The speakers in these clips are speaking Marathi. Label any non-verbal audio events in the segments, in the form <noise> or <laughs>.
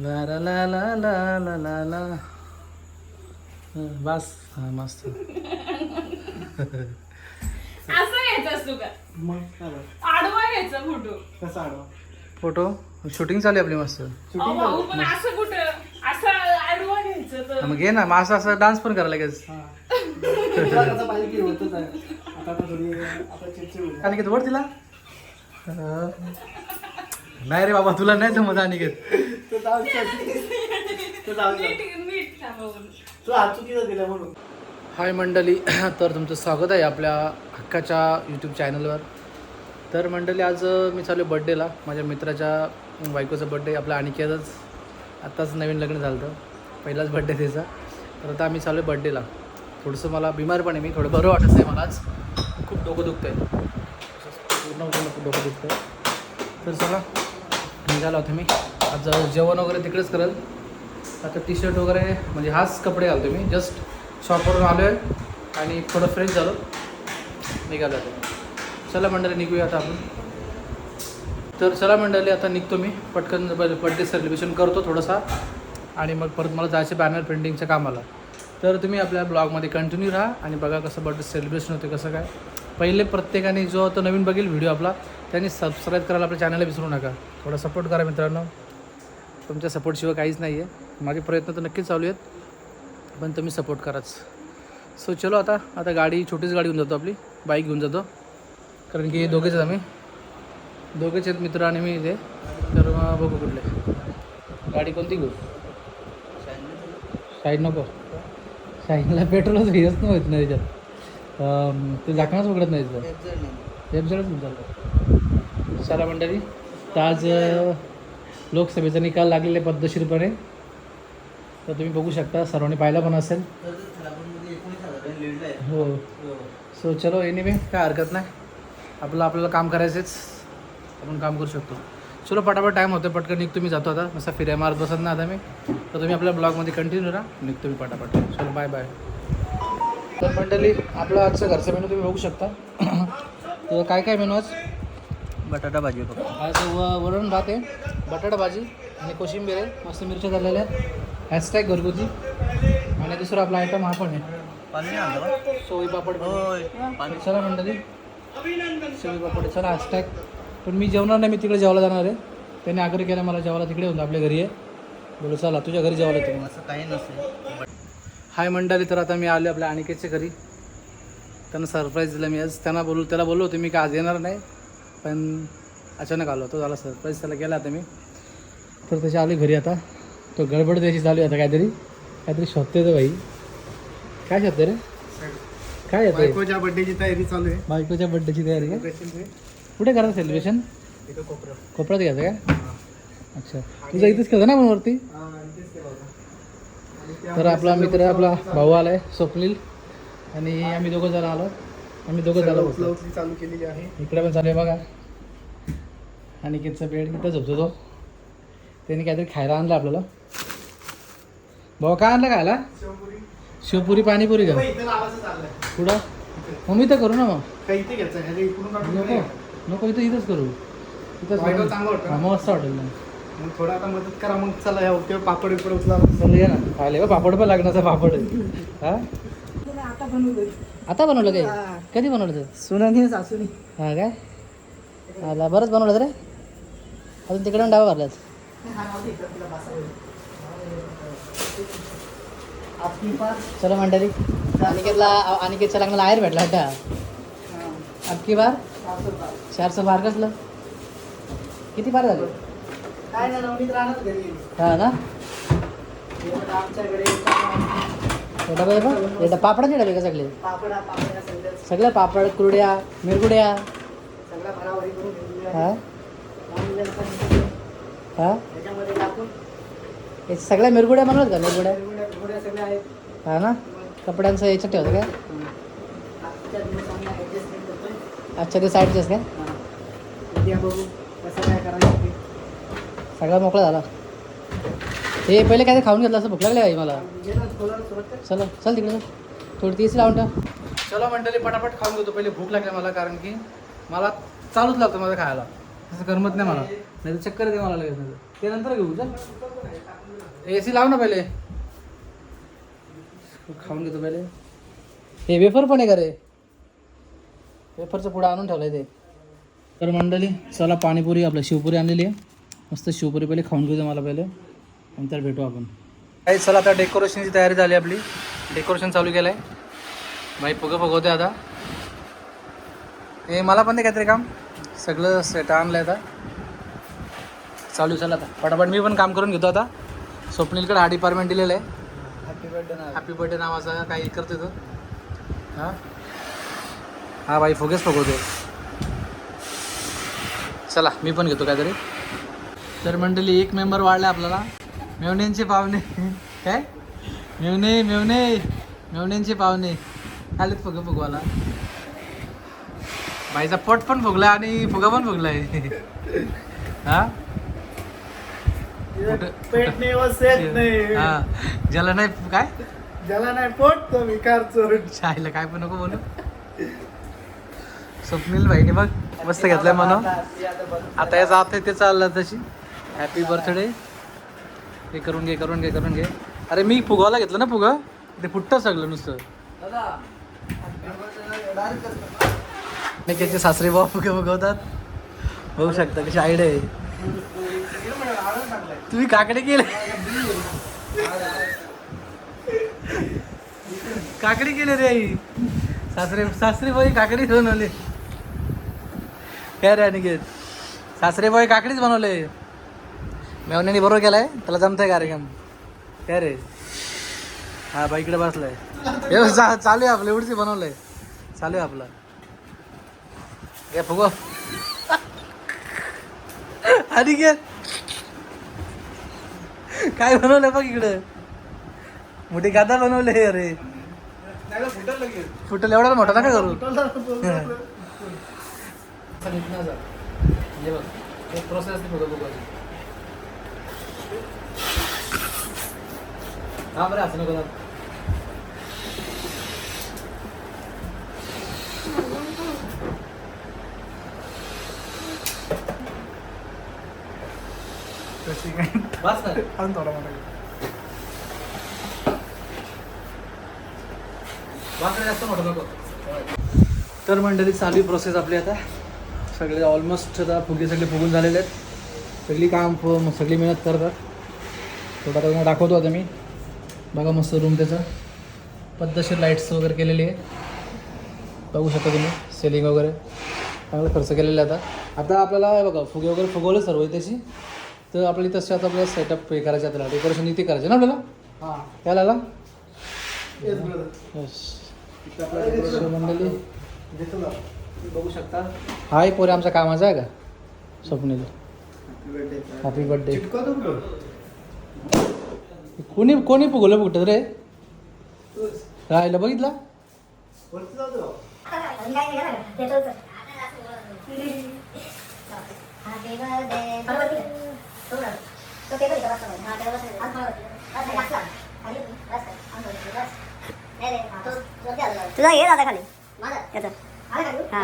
ला ला ला ला ला ला ला ला. बस हा मस्त. असं घ्यायचं असतो का? मग काय बरं? आडवा घ्यायचा फोटो कसा आडवा? फोटो शूटिंग चालू आहे आपली मस्त. अहो, भाऊ पण असं कुठं? असं आडवा घ्यायचं हा, तर मग घे ना मग असं असं डान्स पण करा लगेच. हा. तुला कसं पाहिजे की होतच आहे. आता आता थोडी आता चिडचिड होईल. आणि घेत वर तिला नाही रे बाबा तुला नाही जमत आणि घेत. तो. तो तू चुकीचा दिला म्हणून. हाय मंडळी <clears throat> तर तुमचं स्वागत आहे आपल्या हक्काच्या यूट्यूब चॅनलवर तर मंडळी आज मी चालू बड्डेला माझ्या मित्राच्या बायकोचा बड्डे आपल्या अनिकेतच आत्ताच नवीन लग्न झालं होतं पहिलाच बड्डे त्याचा. तर आता आम्ही चालू आहे बड्डेला थोडंसं मला बिमार पण आहे मी. थोडं बरं वाटत नाही मला आज खूप डोकं दुखतं आहे पूर्ण पूर्ण खूप डोकं दुखतं आहे तर चला निघालो होतो मी. आज जेवण वगैरे तिकडेच करेल. आता टी शर्ट वगैरे म्हणजे हाच कपडे घालतो मी. जस्ट शॉपवरून आलो आहे आणि थोडं फ्रेश झालो. निघालो आता. चला मंडळी निघूया आता आपण. तर चला मंडळी आता निघतो मी. पटकन बड्डे सेलिब्रेशन करतो थोडंसा. आणि मग परत मला जायचं बॅनर प्रिंटिंगच्या कामाला. तर तुम्ही आपल्या ब्लॉगमध्ये कंटिन्यू राहा आणि बघा कसं बर्थडे सेलिब्रेशन होते कसं काय. पहिले प्रत्येकाने जो तो नवीन बघेल व्हिडिओ आपला. त्यांनी सबस्क्राईब करायला आपल्या चॅनलला विसरू नका. थोडा सपोर्ट करा मित्रांनो. तुमच्या सपोर्टशिवाय काहीच नाही आहे माझे प्रयत्न तर नक्कीच चालू आहेत पण तुम्ही सपोर्ट कराच. सो चलो आता आता गाडी छोटीच गाडी घेऊन जातो आपली. बाईक घेऊन जातो. कारण की दोघेच आम्ही. दोघेच आहेत मित्र आणि मी इथे. तर मग बघू कुठले. गाडी कोणती घेऊ? साईड नको. साईडला पेट्रोलच घेतच नाही होत नाही त्याच्यात. ते झाकणच उघडत नाही. घेऊन चालतो. चला मंडळी तर आज लोकसभेचा निकाल लागलेला आहे पद्धतशीरपणे. तर तुम्ही बघू शकता सर्वांनी पाहिला पण असेल. हो. सो चलो एनिवे काय हरकत नाही. आपलं आपल्याला काम करायचंच. आपण काम करू शकतो. चलो पटापट टाईम होतो पटकन निघतो मी जातो आता. मस्त फिराय मारत बसत ना आता मी. तर तुम्ही आपल्या ब्लॉगमध्ये कंटिन्यू राहा. निघतो मी पटापट. चलो बाय बाय तर मंडळी आपलं आजचं घरचं मेनू तुम्ही बघू शकता. <clears throat> तर काय काय मेनू आज? बटाटा भाजी फक्त आज व वरण भात आहे बटाटा भाजी आणि कोशिंबीर आहे मस्त मिरच्या झालेल्या आहेत. हॅशटॅग घरगुती. आणि दुसरा आपला आयटम हा पण आहे. पाणी आणलं सोई पापड. होय पाणी. चला मंडळी. सोई पापड चला हॅशटॅग. पण मी जेवणार नाही मी तिकडे जेवायला जाणार आहे. त्याने आग्रह केला मला जेवायला तिकडे होतं आपल्या घरी आहे. बोलो चला तुझ्या घरी जेवायला तुम्ही असं काही नसते हाय मंडळी तर आता मी आले आपल्या अनिकेतच्या घरी. त्यांना सरप्राईज दिला मी. आज त्यांना बोलू त्याला बोललो होतो मी का आज येणार नाही. पण अचानक आलो तो झाला सरप्राईज त्याला केला आता मी. तर त्याची आली घरी आता. तो गडबड त्याची चालू आहे आता काहीतरी. काहीतरी शोधते तो भाई. काय शोधते रे? काय येतं बायकोच्या बर्थडेची तयारी चालू आहे. बायकोच्या बड्डेची तयारी का? कुठे करा सेलिब्रेशन कोपऱ्यात. घ्यायचं काय अच्छा. तुझं इथंच केलं ना पण वरती होतं. तर आपला मित्र आपला भाऊ आलाय स्वप्नील. आणि आम्ही दोघं जण आलो. आम्ही दोघं झालो उचला उचली चालू केलेली आहे. इकडे पण चालू आहे बघा. आणि कितचा बेड इथं झोपतो तो. त्याने काहीतरी खायला आणलं आपल्याला. भाऊ काय आणलं खायला? शेवपुरी. शिवपुरी पाणीपुरी का? मग इथं लावायचं चाललंय. कुठं? मग मी तर करू ना मग. नको. नको इथं इथंच करू. इथंच हा? मग मस्त वाटेल ना. मग थोडं आता मदत करा. मग चला या तेव्हा पापड बिपड उचला. चल ये ना. खायला बा पापड पण लागण्याचा पापड. आहे हा आता बनवलं आता बनवलं काय? कधी बनवलं ते? सुनानी सासूनी. हा काय आला. बरंच बनवलं रे. अजून तिकडे डावा भरलाच चला मंडळी. अनिकेतला अनिकेतच्या लग्नाला आहेर भेटला आता अक्की बार? चारशे बार कसलं? किती बार झाले? काय ना हा ना? आमच्याकडे हे डबे पण? हे ड- पापडाचे डबे का सगळे? पापड पापड सगळं. सगळं पापड कुरड्या मिरगुड्या सगळं भराभरी करून ठेवलेली आहे. हा? हे हा? त्याच्यामध्ये टाकून. हे सगळ्या मिरगुड्या बनवत का मिरगुड्या वेगवेगळ्या घोड्या सगळ्या आहेत. हा ना? कपड्यांचं याच्यात ठेवतं काय आजच्या दिवस आम्ही ॲडजस्टमेंट करतोय. आजच्या ते साईडचेच काय? हा. उद्या बघू कसं काय करायचं ते. सगळा मोकळा झाला. हे पहिले काय ते खाऊन घेतलं असं भूक लागली आहे मला. चला चल तिकडे. थोडी तीस लावून टाक चला मंडळी पटापट खाऊन घेतो. पहिले भूक लागली मला कारण की मला चालूच लागतं माझं खायला. असं करमत नाही मला. नाही तर चक्कर येते मला लगेच ते नंतर घेऊ चल. ए सी लाव ना पहिले. खाऊन घेतो पहिले. हे वेफर पण आहे का रे? वेफरचं पुढं आणून ठेवलंय ते. तर मंडळी चला पाणीपुरी आपलं शिवपुरी आणलेली आहे. मस्त शिवपुरी पहिले खाऊन घेऊ दे मला पहिले. नंतर भेटू आपण. काही चला आता डेकोरेशनची तयारी झाली आपली. डेकोरेशन चालू केलं आहे बाई फुगं फुगवते आता. हे मला पण ते काहीतरी काम. सगळं सेट आणलं आहे आता. चालू चला आता. पटापट मी पण काम करून घेतो आता. स्वप्नीलकडे हा डिपार्टमेंट दिलेलं आहे. हॅपी बर्थडे ना हॅपी बर्थडे नावाचा काही करतो तो. हां? हा बाई फुगेच फुगवतो चला मी पण घेतो काहीतरी. तर मंडळी एक मेंबर वाढला आपल्याला. मेवण्यांचे पाहुणे. काय? मेवणे मेवणे मेवण्यांचे पाहुणे. आलेत फुग फुगवाला बाईचा पोट पण फुगला आणि फुगा पण फुगलाय. हा? कुठं- पेट नाही वसेत <laughs> नाही. हा. ज्याला नाही काय? ज्याला नाही पोट तो विकार चोर. शाळेला काय पण नको बोलू. स्वप्नील भाईने बघ मस्त घेतलंय म्हणा आता याचा आता ते चाललं तशी. हॅपी बर्थडे हे करून घे करून घे करून घे. अरे मी फुगवायला घेतलं ना फुगा? ते फुटतं सगळं नुसतं. त्याचे सासरे बाबा फुगे फुगवतात. बघू शकता कशी आयडिया आहे तुम्ही काकडे केले? काकडी केली रे आई. सासरे सासरे बाई काकडी बनवले. काय रे अनिकेत. सासरे बाई काकडीच बनवले. मेवण्याने बरोबर केलाय? त्याला जमतंय कार्यक्रम. काय रे? हा बाई इकडे बसलाय. हे चा- चालू आहे आपलं एवढीच बनवलंय. चालू आहे आपलं. हे फुगो अनिकेत काय? बनवलंय बघ इकडं? मोठी गादा बनवले अरे फुटल एवढा मोठा नका करू. प्रोसेस हा बरं असं नको बस ना अजून थोडा मोठा वाकडे जास्त मोठं नको तर मंडळी चालू प्रोसेस आपली आता. सगळे ऑलमोस्ट आता फुगे सगळे फुगून झालेले आहेत. सगळी काम सगळी मेहनत करतात. थोडा त्यांना दाखवतो आता मी. बघा मस्त रूम त्याचं. पद्धतशीर लाईट्स वगैरे केलेली आहे. बघू शकता तुम्ही सेलिंग वगैरे. चांगला खर्च केलेला आहे आता. आता आपल्याला हे बघा फुगे वगैरे फुगवले सर्व त्याची तर आपल्याला तसं आता आपल्याला सेटअप हे करायचं त्याला डेकोरेशन इथे करायचं ना आपल्याला? हा. मंडळी देतो ना. बघू शकता. हाय पोरे आमच्या कामाचा आहे का? स्वप्नील. हॅपी बर्थडे कोणी कोणी फुगवलं कुठं रे? राहिलं बघितला? तुझा ये दादा खाली. याचं. हा.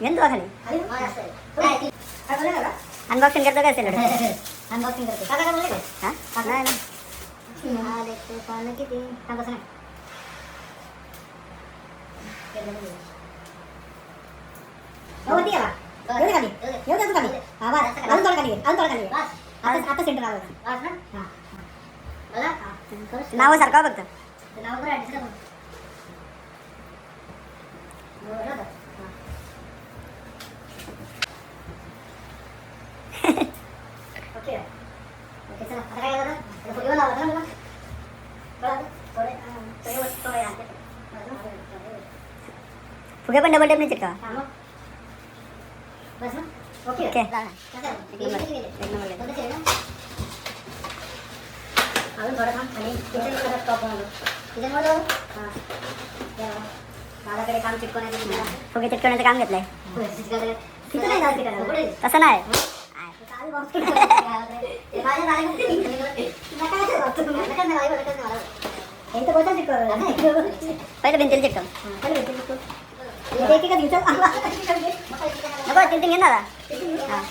घेऊन तुला खाली. अनबॉक्सिंग करतो काय असेल? <laughs> अनबॉक्सिंग करते काका काय बोलले काय हा नाही ना हा देखतो पानं किती थांब बसा ना वरती गेला येऊ दे खाली येऊ दे तू खाली हा बस अजून थोडं खाली घे अजून थोडं खाली घे आता आता सेंटर आलं बस ना हा बघा नाव सारखं बघ नाव बरं ऍडजस्ट करून बरोबर होतं. हा. ओके ओके चला आता काय करणार आता फुगे लावा ना मला बघा थोडे हा, थोडे वर- थोडे आणते. बस ना? फुगे पण डबल टेप नाही चिटका हा, मग. बस ना ओके ओके. चला. कसं आहे? एक नंबर. किती गेले? एक नंबर गेले. कोणते केले ना? अजून थोडं थांब आणि किचनकडे स्टॉप बनवलो किचनमध्ये हां तेव्हा. दादाकडे काम चिटकवण्याचं तुम्हाला फुगे चिटकवण्याचं काम घेतलंय तिथं नाही जात तिकडे पुढे तसं नाही पहिलं भिंतीला चिटकव नको चिलटिंग घे ना दादा. हा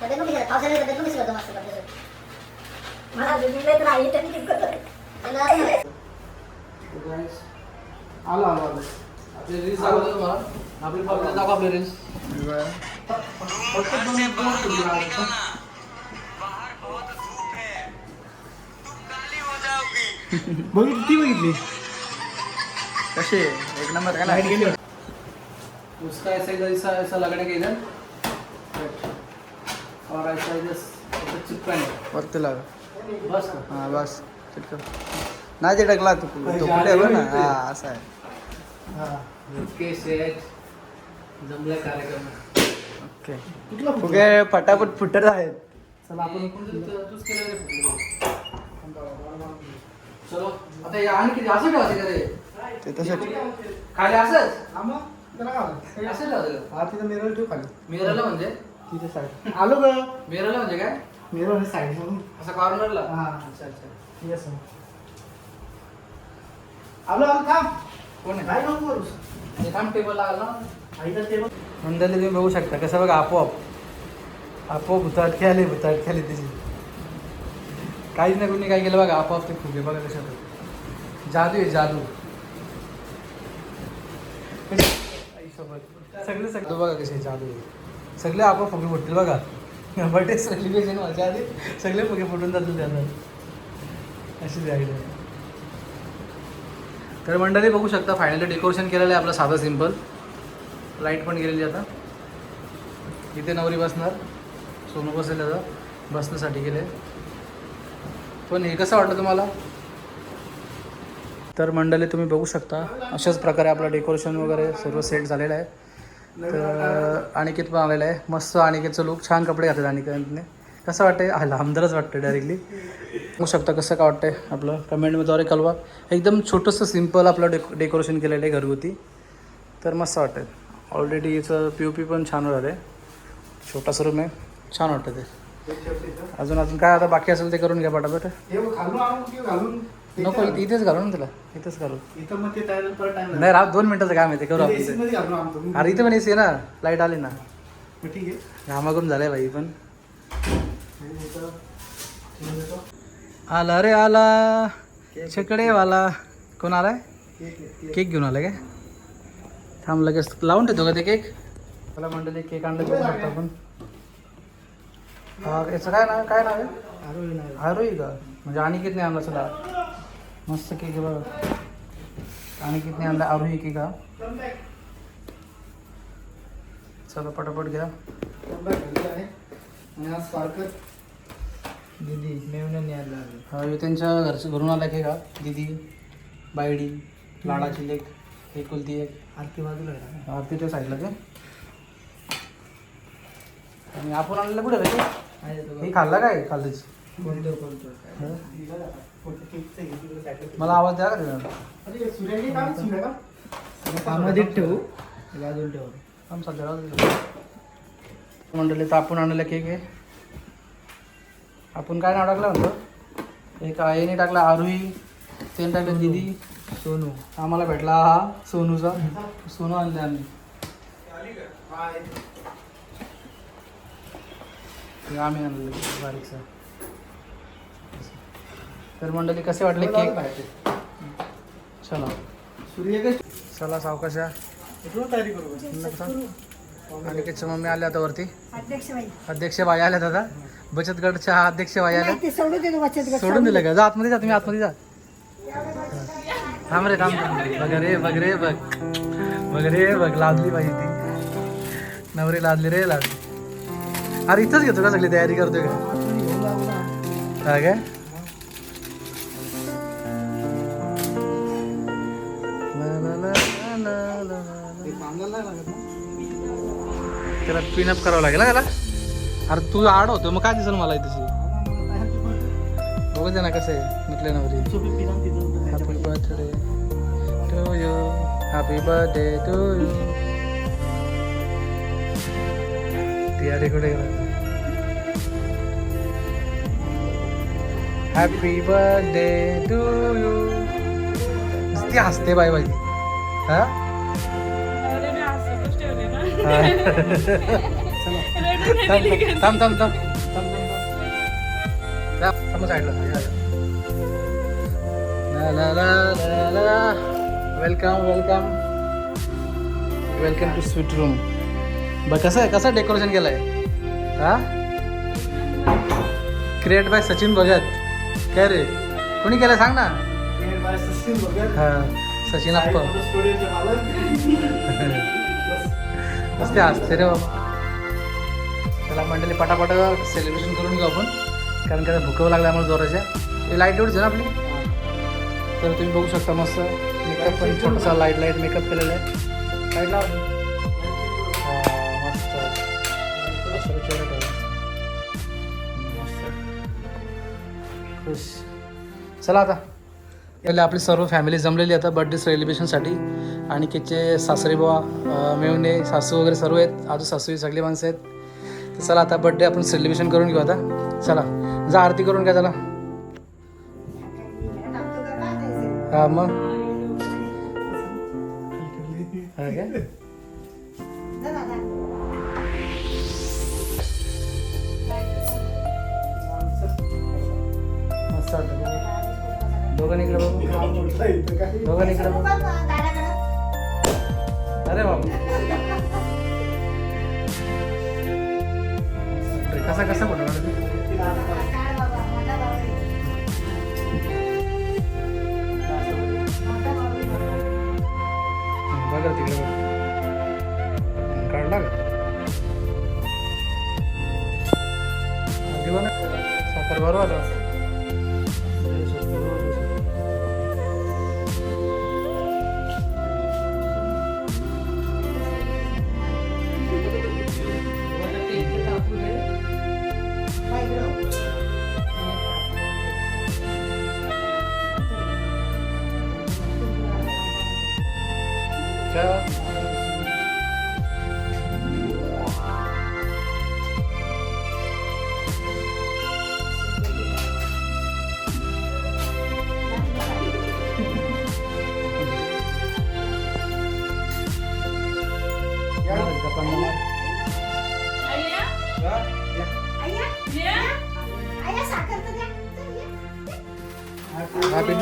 तब्येत पण कशी आहे? पावसाळ्यात तब्येत पण कशी करतो मस्त करतो मला बिघडलं तर आई त्यांनी ठीक करतो त्याला असं नाही. So guys, आलो आलो आलो आपले रील्स दाखवतो तुम्हाला आपली पब्लिक दाखव आपले रील्स बघितली ती बघितली कसे एक नंबर का लाइट गेली उसका ऐसा इधर ऐसा ऐसा लगने के इधर और ऐसा चिपकाने वरती लाग बस हा बस चिटकव नाही चिटकला तू तो कुठे बघ ना हा असं आहे के सेट जमले कार्यक्रम ओके कुठला फुगे? फुगे फटाफट फुटत आहेत चला आपण तूच केलं. चलो आता हे आणि किती? असं ठेवायचं का रे ते तसं. खाली असंच हा मग, त्याला काय झालं? असं ठेवायचं का हा तिथं मिरर ठेव खाली. मिररला म्हणजे? तिथे साईड आलो ग. मिररला म्हणजे काय? मिरर साईड म्हणून असं कॉर्नरला हा. अच्छा अच्छा. येस आलो आलो थांब. कोण आहे? काय नको करूस हे थांब टेबल लागला मंडळी तुम्ही बघू शकता कसं बघा आपोआप. आपोआप भुताट खेळले भुताट खेळले त्याची काहीच नाही कोणी काय केलं बघा आपोआप ते फुगे बघा कशा जादू आहे जादू. आईसोबत. सगळे सगळं. बघा कसे जादू आहे सगळे आपोआप फुगे फुटतील बघा. बर्थडे सेलिब्रेशन माझ्या आधी. सगळे फुगे फुटून जातील त्यानं अशी ती तर मंडळी बघू शकता फायनली डेकोरेशन केलेलं आहे आपलं साधं सिंपल लाइट पण गेलेली आता. इथे नवरी बसणार. सोनू बसेल आता. बसण्यासाठी गेले. पण हे कसं वाटलं तुम्हाला? तर मंडळी तुम्ही बघू शकता अशाच प्रकारे आपलं डेकोरेशन वगैरे सर्व सेट झालेलं आहे. तर अनिकेत पण आलेलं आहे. मस्त अनिकेतचं लुक छान कपडे घातले अनिकेतने. कसं वाटतंय? हा आमदारच वाटतं डायरेक्टली बघू शकता कसं काय वाटतंय आपलं. कमेंटद्वारे कळवा. एकदम छोटंसं सिंपल आपलं डेको डेकोरेशन केलेलं आहे घरगुती. तर मस्त वाटतं ऑलरेडी याचं पी ओ पी पण छान झालं आहे. छोटासा रूम आहे. छान वाटतं ते. अजून अजून काय आता बाकी असेल ते करून घ्या पटापट. नको इथे- इथेच घालू ना तुला इथेच घालू इथं मग ते तयार परत टाइम नाही राव दोन मिनटाचं काम आहे ते करू आपण. अरे इथे पण एसी ना लाइट आली ना. ठीक आहे. घामाघूम झालंय बाई पण. आला रे आला छकडेवाला. कोण आलाय? केक आहे, केक. केक घेऊन आलाय काय? थांब लगेच लावून ठेवतो का ते केक? मला म्हणलं केक आणलं आपण. याचं काय नाव काय नाव आहे? आरोही नाही. का? म्हणजे अनिकेतने आणला चला मस्त केक आहे बघा अनिकेतने आणला आरोही केक हा चला पटापट घ्या? आणि दीदी मेवण्याने आणला. हा हे त्यांच्या घरचं घरून आला केक हा दिदी बायडी लाडाची लेक एकुलती एक. आरती बाजूला. आरतीच्या साईडला ते. आणि आपण आणलेलं कुठे रे हे खाल्ला काय खाल्लंच कोणतं कोणतं. मला आवाज द्या का त्याचा अरे सूर्याची का? सूर्य का? कामाधीच ठेवू. ठेवू. मंडळी तर आपण आणलेला केक आहे आपण काय नाव टाकलं म्हणतो एक आईने टाकला आरुई त्याने टाकलं दिदी. सोनू. आम्हाला भेटला हा सोनूचा. सोनू आणले आम्ही. हे आम्ही आणलं बारीकसा तर मंडळी कसे वाटले केक? चला. चला सावकाशा कुठून तयारी करू अनिकेतच्या मम्मी आल्या आता वरती. अध्यक्ष बाई अध्यक्ष बाई आल्यात आता. बचत गटच्या अध्यक्ष बाई आल्या सोडून देतो बचत गट सोडून दिलं का? जा आतमध्ये जा तुम्ही आतमध्ये जा. थांब रे थांब थांब. बघ रे बघ रे बघ. बघ रे बघ लादली बाई ती. नवरी लादली रे लादली. अरे इथंच घेतो का सगळी तयारी करतोय? का हा काय? त्याला ला अप त्याला पिनअप करावं लागेल ना त्याला? अरे तू आड होतो मग काय दिसेल मला तशी बघू दे ना कसं आहे म्हटलं नवरी happy birthday to you happy birthday to you तयारी कुठे हॅपी बर्थडे टू यू ती हसते बाय बाई. हा? <laughs> थांब थांब थांब थांब साईडला welcome welcome welcome to sweet room बघ कसं आहे? कसं डेकोरेशन केलं आहे हा? Create by Sachin Bhagat. काय रे? कोणी केलं सांग ना. हा सचिन अप्पा <laughs> मस्त असते रे बाबा. त्याला मंडळी पटापट सेलिब्रेशन करून घेऊ आपण. कारण का भुकव लागला आम्हाला जोराच्या. लाइट एवढीच आहे ना आपली? तर तुम्ही बघू शकता मस्त. मेकअप पण छोटासा लाइट लाइट मेकअप केलेला आहे. लाइट लावा खुश चला आता. याला आपली सर्व फॅमिली जमलेली आता बर्थडे सेलिब्रेशनसाठी आणि किचे सासरे बुवा मेवणे सासू वगैरे सर्व आहेत. आजू सासू सगळी माणसं आहेत. तर चला आता बर्थडे आपण सेलिब्रेशन करून घेऊ आता. चला. जा आरती करून घ्या चला. हा मग. बघू इकडे अरे बाबा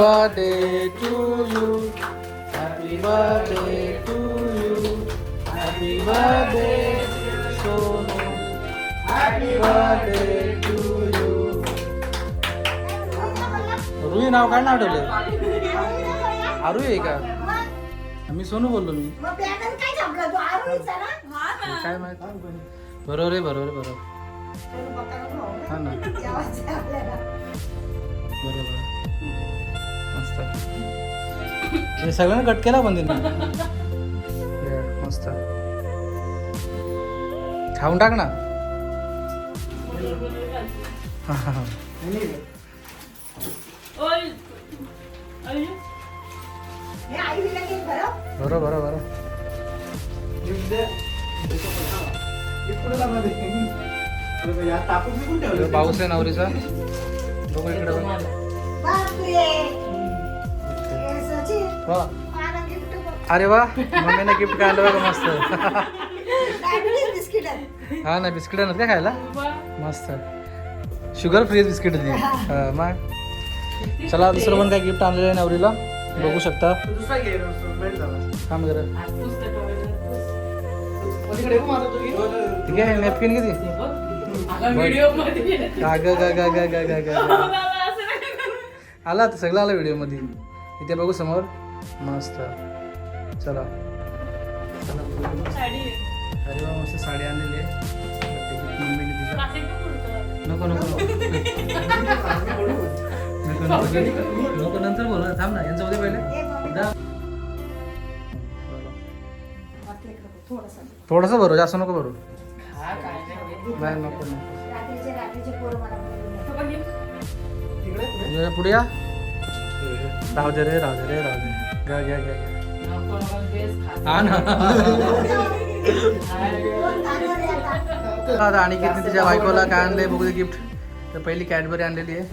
birthday to you. Happy birthday to you. Happy birthday, Sonu. Happy birthday to you. Rui नाव काय नाव ठेवलंय आरुई आहे का मी सोनू बोललो मी काय माहीत बरोबर आहे बरोबर बरोबर हा ना बरोबर मस्त. हे सगळ्यांना कट केला पण Yeah, मस्त. खाऊन टाक ना. हा, हा, हा. बरोबर बरोबर इकडे पाऊस आहे नवरीचा. बघू इकडे. अरे वा मम्मीने गिफ्ट काढलं बघा मस्त. हा ना बिस्किट ना काय खायला? मस्त. शुगर फ्री बिस्किट हा, मग. चला दुसरं पण काय गिफ्ट आणलेलं आहे नवरीला? बघू शकता. जरा. ठीक आहे नॅपकिन किती? व्हिडिओमध्ये. का ग ग ग ग ग ग ग. आला आता सगळं आलं व्हिडिओमध्ये. इथे बघू समोर. मस्त. चला. अरे वा मस्त साडी आणलेली आहे. मम्मीने तिच्या नको नको नको. नको नको. नको नंतर बोल. थांब ना यांचं उद्या पहिले. जा. थोडंसं. भरू जास्त नको भरू. नाही. नको नको. पुढे या. राहू दे रे राहू दे रे राहू दे. घ्या घ्या घ्या. हा ना. <laughs> आता आणि किती तिच्या बायकोला काय आणलंय बघू गिफ्ट तर पहिली कॅडबरी आणलेली आहे.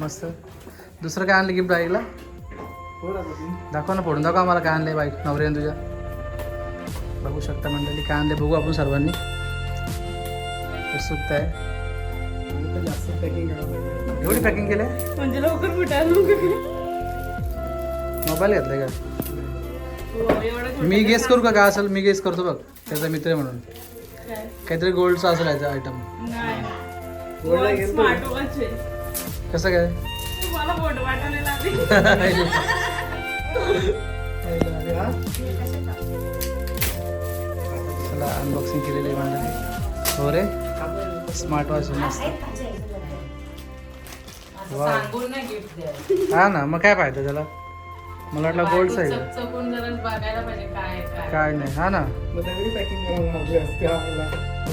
मस्त. दुसरं काय आणलं गिफ्ट आईला? दाखव ना फोडून दाखव आम्हाला काय आणलंय बाईक नवऱ्याने तुझ्या. बघू शकता मंडळी काय आणले बघू आपण सर्वांनी. उत्सुकता आहे एवढी पॅकिंग केले म्हणजे लवकर मोबाईल घेतलाय का? मी गेस करू का काय असेल? मी गेस करतो बघ. त्याचा मित्र म्हणून? काहीतरी गोल्डचा असेल याचा आयटम नाही गोल्डला गेलतो. स्मार्ट वॉच आहे. कसं काय? <laughs> चला अनबॉक्सिंग केलेली आहे मंडळी हो रे? स्मार्ट वॉच मस्त. हा ना मग काय फायदा त्याला? मला वाटलं गोल्डचा आहे का? चकचकून जरा बघायला पाहिजे काय काय काय नाही. हा ना. मग दगडी पॅकिंग लागली असते आम्हाला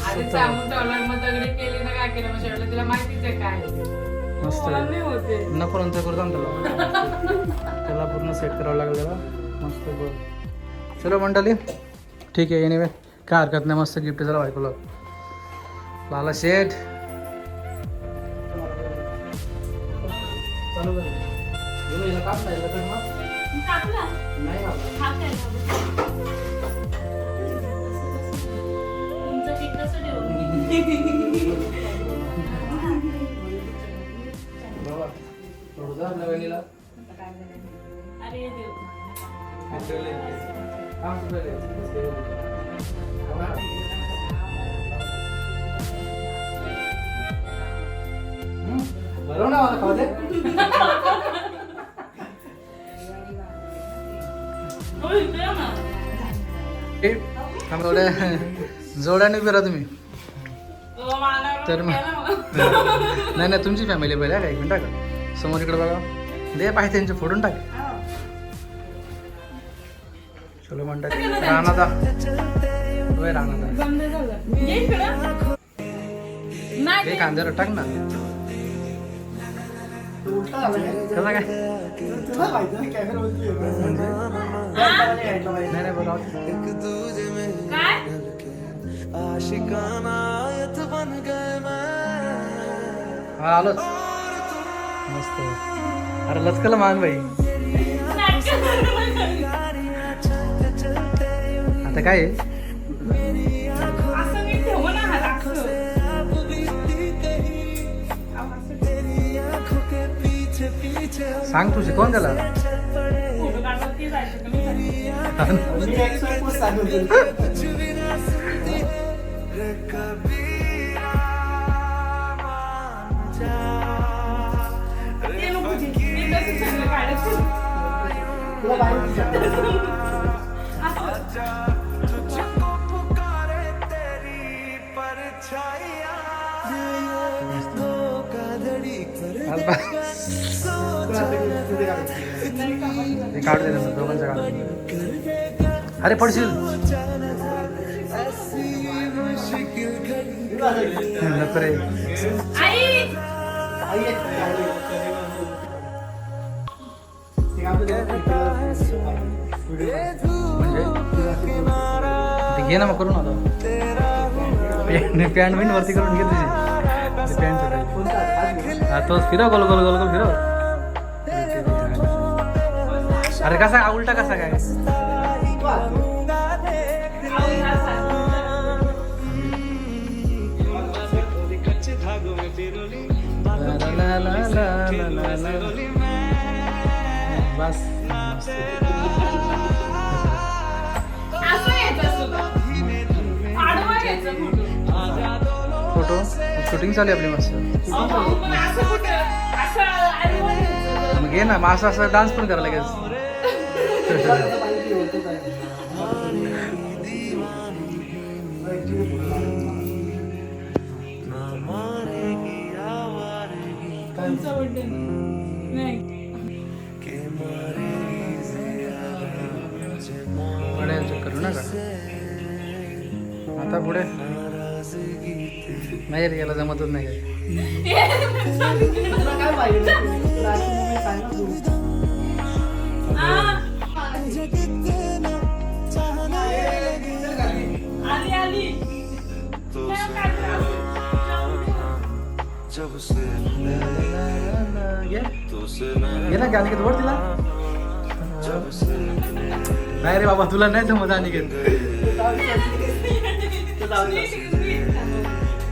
आधी सांगून ठेवलं मग दगडी केली ना काय केलं शेवटी तिला माहितीच आहे काय. मस्त नको नंतर करतो ना त्याला. त्याला पूर्ण सेट करावं लागेल त्याला मस्त बघ. चलो मंडळी. ठीक आहे एनिवे काय हरकत नाही मस्त गिफ्ट झालं बायकोला. लाला शेठ. चालू नाही ठेवू बाबा थोडं जा आपल्या वहिनीला. अरे देव. बरोबर ना मला खाऊ दे. <laughs> थोड्या जोड्याने राहा तुम्ही. मानावर तर मग-. <laughs> नाही नाही तुमची फॅमिली पहिले हा का एक मिनिट का? समोर इकडे बघा. दे पाहिजे त्यांचे फोडून टाक. चलो म्हणतात राणादा होय राणादा बंद झालं. ये इकडं. नाही हे ते- कांद्यावर टाक ना. कसं काय? तुला माहिती नाही कॅमेरा आलोच. मस्त. अरे लचकल मान बाई. आता काय आहे? सांग तू शिकवून त्याला? काढू दे नंतर दोघांचं काढू दे. अरे पडशील. रे घे ना मग करून आता. पॅन्ट बिन वरती करून घे तुझी पॅन्ट. हा तोच फिरव गोल गोल गोल गोल फिरव. अरे कसा उलटा कसा काय? बस फोटो. शूटिंग चालू आपली मस्त मग घे ना मग असं असं डान्स पण करा लगेच <laughs> करू नका. आता पुढे. नाही. रे याला जमतच नाही काय तुला काय पाहिजे तुला अशी movie सांग ना तू. आ. आली आली काय काढलं? ये ये ना गाणी वर तिला नाही रे बाबा तुला नाही जमत अनिकेत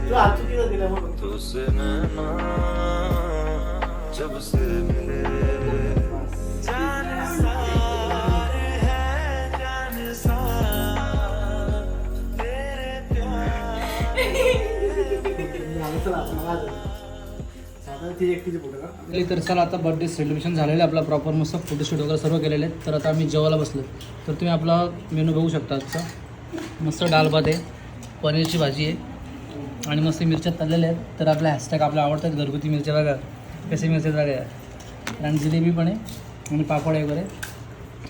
तुला हात चुकीचं दिलं मग तुझसे मैं जब से मिले जाने सारे हैं जाने सार तेरे प्यार ती एकटीचे फोटो का तर चला आता बर्थडे सेलिब्रेशन झालेलं आहे. आपला प्रॉपर मस्त फोटोशूट वगैरे सर्व केलेले आहेत. तर आता आम्ही जेवायला बसलो तर तुम्ही आपला मेनू बघू शकता आजचा. मस्त डाल भात आहे पनीरची भाजी आहे आणि मस्त मिरच्या तळलेल्या आहेत. तर आपल्या हॅशटॅग आपल्या आवडतात घरगुती मिरच्या बघा. कसे मिरच्या बघा आणि जिलेबी पण आहे आणि पापड आहे वगैरे.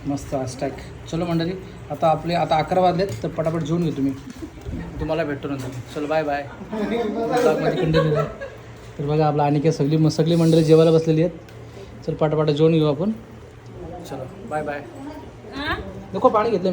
मस्त हॅशटॅग चलो मंडळी आता आपले आता अकरा वाजलेत तर पटापट जेवून घेऊ तुम्ही. तुम्हाला भेटतो नंतर. चलो बाय बाय तर बघा आपला आणि सगळी मग सगळी मंडळी जेवायला बसलेली आहेत. चल पाटापाटा जेवण घेऊ आपण. चलो बाय बाय नको पाणी घेतलं